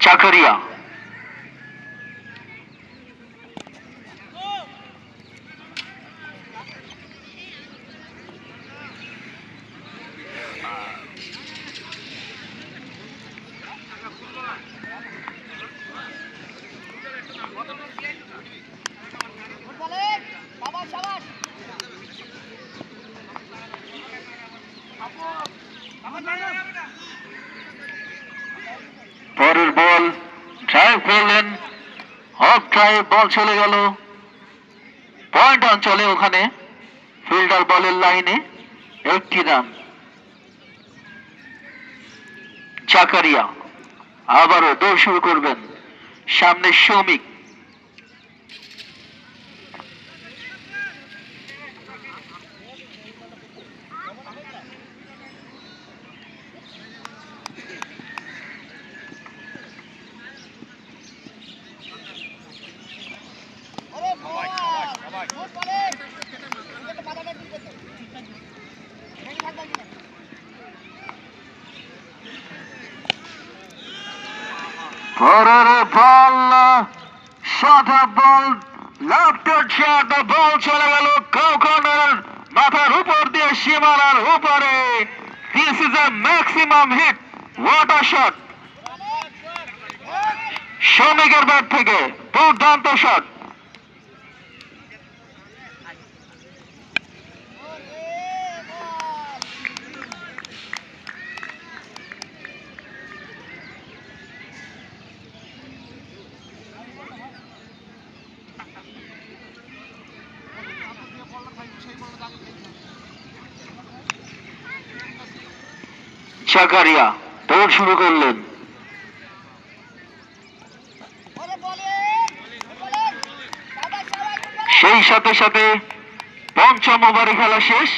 加克里亚。পরের বল drive করলেন। Off drive ball চলে গেল। পয়েন্ট অঞ্চলে ওখানে ফিল্ডার বলের লাইনে একটি রান জাকারিয়া আবারও দৌড় শুরু করবেন। সামনে শ্রমিক। পরের বল সাদা বল shot শট বল চলে গেল কর্নার মাথার উপর দিয়ে, সীমানার উপরে। This is a maximum hit what a shot শ্রমিকের ব্যাট থেকে দুর্দান্ত শট জাকারিয়া দৌড় শুরু করলেন। সেই সাথে সাথে পঞ্চম ওভারে খেলা শেষ।